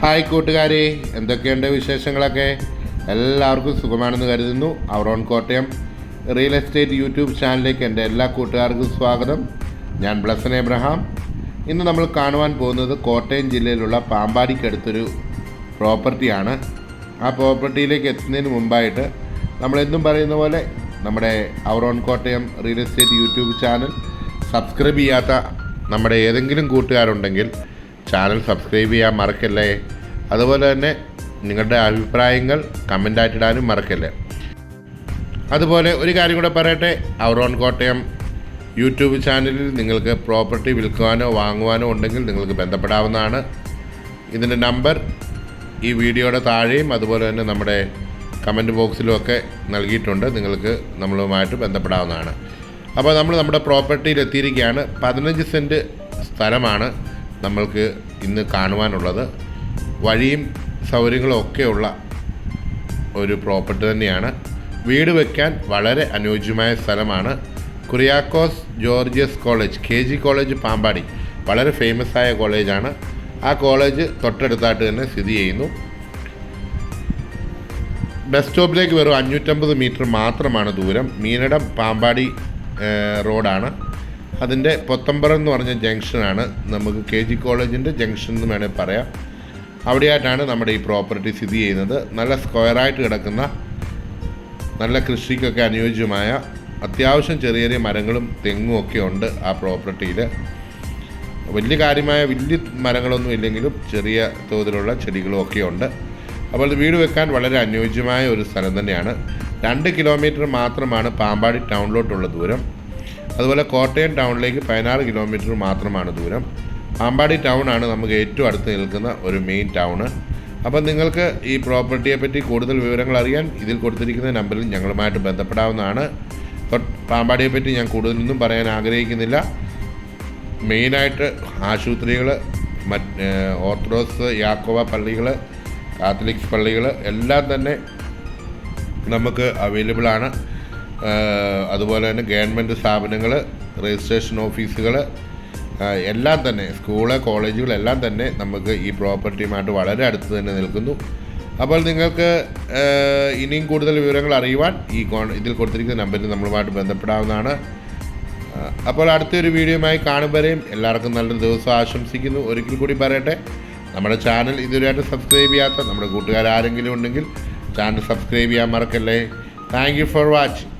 Hi കൂട്ടുകാരെ എന്തൊക്കെയുണ്ട് വിശേഷങ്ങളൊക്കെ? എല്ലാവർക്കും സുഖമാണെന്ന് കരുതുന്നു. Our own Kottayam real estate YouTube ചാനലിലേക്ക് എന്റെ എല്ലാ കൂട്ടുകാർക്കും സ്വാഗതം. ഞാൻ ബ്ലസൻ എബ്രഹാം. ഇന്ന് നമ്മൾ കാണുവാൻ പോകുന്നത് കോട്ടയം ജില്ലയിലുള്ള പാമ്പാടിക്കടുത്തൊരു പ്രോപ്പർട്ടിയാണ്. ആ പ്രോപ്പർട്ടിയിലേക്ക് എത്തുന്നതിന് മുമ്പായിട്ട് നമ്മളെന്നും പറയുന്ന പോലെ നമ്മുടെ our own Kottayam real estate YouTube channel subscribe ചെയ്യാത്ത നമ്മുടെ ഏതെങ്കിലും കൂട്ടുകാരുണ്ടെങ്കിൽ ചാനൽ സബ്സ്ക്രൈബ് ചെയ്യാൻ മറക്കല്ലേ? അതുപോലെ തന്നെ നിങ്ങളുടെ അഭിപ്രായങ്ങൾ കമന്റായിട്ട് ഇടാനും മറക്കല്ലേ? അതുപോലെ ഒരു കാര്യം കൂടെ പറയട്ടെ. അവറോൺ കോട്ടയം യൂട്യൂബ് ചാനലിൽ നിങ്ങൾക്ക് പ്രോപ്പർട്ടി വിൽക്കുവാനോ വാങ്ങുവാനോ ഉണ്ടെങ്കിൽ നിങ്ങൾക്ക് ബന്ധപ്പെടാവുന്നതാണ്. ഇതിന്റെ നമ്പർ ഈ വീഡിയോയുടെ താഴെയും അതുപോലെ തന്നെ നമ്മുടെ കമന്റ് ബോക്സിലും ഒക്കെ നൽകിയിട്ടുണ്ട്. നിങ്ങൾക്ക് നമ്മളുമായിട്ട് ബന്ധപ്പെടാവുന്നതാണ്. അപ്പോൾ നമ്മൾ നമ്മുടെ പ്രോപ്പർട്ടിയിൽ എത്തിയിരിക്കുകയാണ് പതിനഞ്ച് സെന്റ് സ്ഥലമാണ്. നമ്മൾക്ക് ഇന്ന് കാണുവാനുള്ളത് വഴിയും സൗകര്യങ്ങളും ഒക്കെയുള്ള ഒരു പ്രോപ്പർട്ടി തന്നെയാണ്. വീട് വെക്കാൻ വളരെ അനുയോജ്യമായ സ്ഥലമാണ്. Kuriakose gorgeous college K G college Pampady വളരെ ഫേമസ് ആയ കോളേജാണ്. ആ കോളേജ് തൊട്ടടുത്തായിട്ട് തന്നെ സ്ഥിതി ചെയ്യുന്നു. ബസ് സ്റ്റോപ്പിലേക്ക് വെറും അഞ്ഞൂറ്റമ്പത് മീറ്റർ മാത്രമാണ് ദൂരം. മീനടം പാമ്പാടി റോഡാണ്. അതിന്റെ പൊത്തമ്പറം എന്ന് പറഞ്ഞ ജംഗ്ഷനാണ്. നമുക്ക് കെ ജി കോളേജിന്റെ ജംഗ്ഷൻ എന്ന് വേണമെങ്കിൽ പറയാം. അവിടെയായിട്ടാണ് നമ്മുടെ ഈ പ്രോപ്പർട്ടി സ്ഥിതി ചെയ്യുന്നത്. നല്ല സ്ക്വയറായിട്ട് കിടക്കുന്ന നല്ല കൃഷിക്കൊക്കെ അനുയോജ്യമായ അത്യാവശ്യം ചെറിയ ചെറിയ മരങ്ങളും തെങ്ങും ഒക്കെ ഉണ്ട് ആ പ്രോപ്പർട്ടിയിൽ. വലിയ കാര്യമായ വലിയ മരങ്ങളൊന്നും ഇല്ലെങ്കിലും ചെറിയ തോതിലുള്ള ചെടികളും ഒക്കെ ഉണ്ട്. അപ്പോൾ വീട് വെക്കാൻ വളരെ അനുയോജ്യമായ ഒരു സ്ഥലം തന്നെയാണ്. രണ്ട് കിലോമീറ്റർ മാത്രമാണ് പാമ്പാടി ടൗണിലോട്ടുള്ള ദൂരം. അതുപോലെ കോട്ടയം ടൗണിലേക്ക് പതിനാറ് കിലോമീറ്റർ മാത്രമാണ് ദൂരം. പാമ്പാടി ടൗൺ ആണ് നമുക്ക് ഏറ്റവും അടുത്ത് നിൽക്കുന്ന ഒരു മെയിൻ ടൗണ് അപ്പം നിങ്ങൾക്ക് ഈ പ്രോപ്പർട്ടിയെ പറ്റി കൂടുതൽ വിവരങ്ങൾ അറിയാൻ ഇതിൽ കൊടുത്തിരിക്കുന്ന നമ്പറിൽ ഞങ്ങളുമായിട്ട് ബന്ധപ്പെടാവുന്നതാണ്. തൊട്ട് പാമ്പാടിയെ പറ്റി ഞാൻ കൂടുതലൊന്നും പറയാൻ ആഗ്രഹിക്കുന്നില്ല. മെയിനായിട്ട് ആശുപത്രികൾ മറ്റ് ഓർത്തഡോക്സ് യാക്കോവ പള്ളികൾ കാത്തലിക്സ് പള്ളികൾ എല്ലാം തന്നെ നമുക്ക് ഏഹ് അതുപോലെ തന്നെ ഗവൺമെന്റ് സ്ഥാപനങ്ങൾ രജിസ്ട്രേഷൻ ഓഫീസുകൾ എല്ലാം തന്നെ സ്കൂൾ കോളേജുകൾ എല്ലാം തന്നെ നമുക്ക് ഈ പ്രോപ്പർട്ടിയുമായിട്ട് വളരെ അടുത്ത് തന്നെ നിൽക്കുന്നു. അപ്പോൾ നിങ്ങൾക്ക് ഇനിയും കൂടുതൽ വിവരങ്ങൾ അറിയുവാൻ ഈ കോൺ ഇതിൽ കൊടുത്തിരിക്കുന്ന നമ്പറിൽ നമ്മളുമായിട്ട് ബന്ധപ്പെടാവുന്നതാണ്. അപ്പോൾ അടുത്തൊരു വീഡിയോയുമായി കാണുമ്പോഴേയും എല്ലാവർക്കും നല്ലൊരു ദിവസം ആശംസിക്കുന്നു. ഒരിക്കൽ കൂടി പറയട്ടെ നമ്മുടെ ചാനൽ ഇതുവരെയായിട്ട് സബ്സ്ക്രൈബ് ചെയ്യാത്ത നമ്മുടെ കൂട്ടുകാർ ആരെങ്കിലും ഉണ്ടെങ്കിൽ ചാനൽ സബ്സ്ക്രൈബ് ചെയ്യാൻ മറക്കല്ലേ. Thank you for watching